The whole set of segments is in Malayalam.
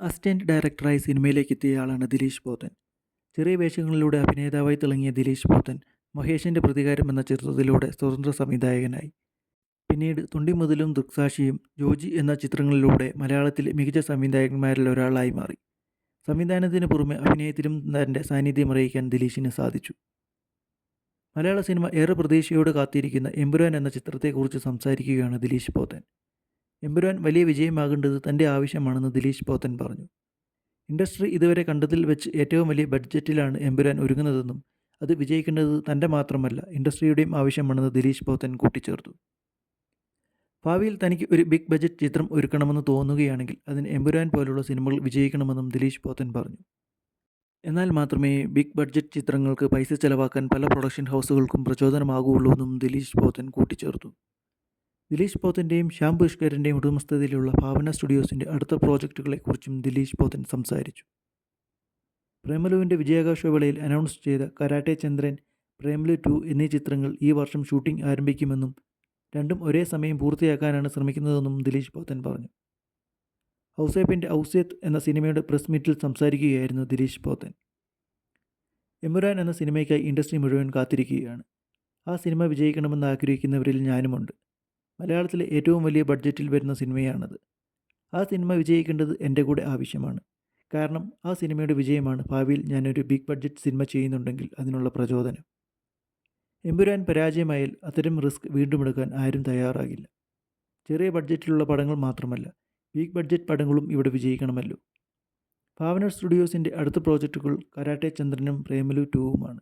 അസിസ്റ്റന്റ് ഡയറക്ടറായി സിനിമയിലേക്ക് എത്തിയ ആളാണ് ദിലീഷ് പോത്തൻ. ചെറിയ വേഷങ്ങളിലൂടെ അഭിനേതാവായി തിളങ്ങിയ ദിലീഷ് പോത്തൻ മഹേഷിന്റെ പ്രതികാരം എന്ന ചിത്രത്തിലൂടെ സ്വതന്ത്ര സംവിധായകനായി. പിന്നീട് തുണ്ടിമുതലും ദൃക്സാക്ഷിയും ജോജി എന്ന ചിത്രങ്ങളിലൂടെ മലയാളത്തിലെ മികച്ച സംവിധായകന്മാരിൽ ഒരാളായി മാറി. സംവിധാനത്തിന് പുറമെ അഭിനയത്തിലും തന്റെ സാന്നിധ്യം അറിയിക്കാൻ ദിലീഷിന് സാധിച്ചു. മലയാള സിനിമ ഏറെ പ്രതീക്ഷയോടെ കാത്തിരിക്കുന്ന എമ്പുരാൻ എന്ന ചിത്രത്തെക്കുറിച്ച് സംസാരിക്കുകയാണ് ദിലീഷ് പോത്തൻ. എമ്പുരാൻ വലിയ വിജയമാകേണ്ടത് തന്റെ ആവശ്യമാണെന്ന് ദിലീഷ് പോത്തൻ പറഞ്ഞു. ഇൻഡസ്ട്രി ഇതുവരെ കണ്ടതിൽ വെച്ച് ഏറ്റവും വലിയ ബഡ്ജറ്റിലാണ് എമ്പുരാൻ ഒരുങ്ങുന്നതെന്നും അത് വിജയിക്കേണ്ടത് തന്റെ മാത്രമല്ല ഇൻഡസ്ട്രിയുടെയും ആവശ്യമാണെന്ന് ദിലീഷ് പോത്തൻ കൂട്ടിച്ചേർത്തു. ഭാവിയിൽ തനിക്ക് ഒരു ബിഗ് ബജറ്റ് ചിത്രം ഒരുക്കണമെന്ന് തോന്നുകയാണെങ്കിൽ അതിന് എമ്പുരാൻ പോലുള്ള സിനിമകൾ വിജയിക്കണമെന്നും ദിലീഷ് പോത്തൻ പറഞ്ഞു. എന്നാൽ മാത്രമേ ബിഗ് ബഡ്ജറ്റ് ചിത്രങ്ങൾക്ക് പൈസ ചെലവാക്കാൻ പല പ്രൊഡക്ഷൻ ഹൗസുകൾക്കും പ്രചോദനമാകുകയുള്ളൂ എന്നും ദിലീഷ് പോത്തൻ കൂട്ടിച്ചേർത്തു. ദിലീഷ് പോത്തന്റെയും ശ്യാം പുഷ്കരന്റെയും ഉടമസ്ഥതയിലുള്ള ഭാവന സ്റ്റുഡിയോസിന്റെ അടുത്ത പ്രോജക്റ്റുകളെക്കുറിച്ചും ദിലീഷ് പോത്തൻ സംസാരിച്ചു. പ്രേമലുവിന്റെ വിജയാഘോഷവേളയിൽ അനൗൺസ് ചെയ്ത കരാട്ടെ ചന്ദ്രൻ പ്രേമലു ടു എന്നീ ചിത്രങ്ങൾ ഈ വർഷം ഷൂട്ടിംഗ് ആരംഭിക്കുമെന്നും രണ്ടും ഒരേ സമയം പൂർത്തിയാക്കാനാണ് ശ്രമിക്കുന്നതെന്നും ദിലീഷ് പോത്തൻ പറഞ്ഞു. ഔസേപ്പിന്റെ ഔസേത്ത് എന്ന സിനിമയുടെ പ്രസ് മീറ്റിൽ സംസാരിക്കുകയായിരുന്നു ദിലീഷ് പോത്തൻ. എമുരാൻ എന്ന സിനിമയ്ക്കായി ഇൻഡസ്ട്രി മുഴുവൻ കാത്തിരിക്കുകയാണ്. ആ സിനിമ വിജയിക്കണമെന്ന് ആഗ്രഹിക്കുന്നവരിൽ ഞാനുമുണ്ട്. മലയാളത്തിലെ ഏറ്റവും വലിയ ബഡ്ജറ്റിൽ വരുന്ന സിനിമയാണത്. ആ സിനിമ വിജയിക്കേണ്ടത് എന്റെ കൂടെ ആവശ്യമാണ്. കാരണം ആ സിനിമയുടെ വിജയമാണ് ഭാവിയിൽ ഞാനൊരു ബിഗ് ബഡ്ജറ്റ് സിനിമ ചെയ്യുന്നുണ്ടെങ്കിൽ അതിനുള്ള പ്രചോദനം. എമ്പുരാൻ പരാജയമായാൽ അത്തരം റിസ്ക് വീണ്ടും എടുക്കാൻ ആരും തയ്യാറാകില്ല. ചെറിയ ബഡ്ജറ്റിലുള്ള പടങ്ങൾ മാത്രമല്ല ബിഗ് ബഡ്ജറ്റ് പടങ്ങളും ഇവിടെ വിജയിക്കണമല്ലോ. ഭാവന സ്റ്റുഡിയോസിന്റെ അടുത്ത പ്രോജക്റ്റുകൾ കരാട്ടെ ചന്ദ്രനും പ്രേമലു ടൂവുമാണ്.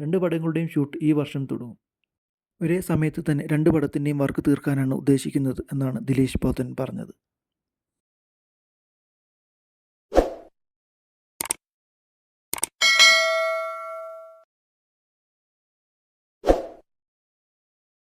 രണ്ട് പടങ്ങളുടെയും ഷൂട്ട് ഈ വർഷം തുടങ്ങും. ഒരേ സമയത്ത് തന്നെ രണ്ട് പടത്തിന്റെയും വർക്ക് തീർക്കാനാണ് ഉദ്ദേശിക്കുന്നത് എന്നാണ് ദിലീഷ് പോത്തൻ പറഞ്ഞത്.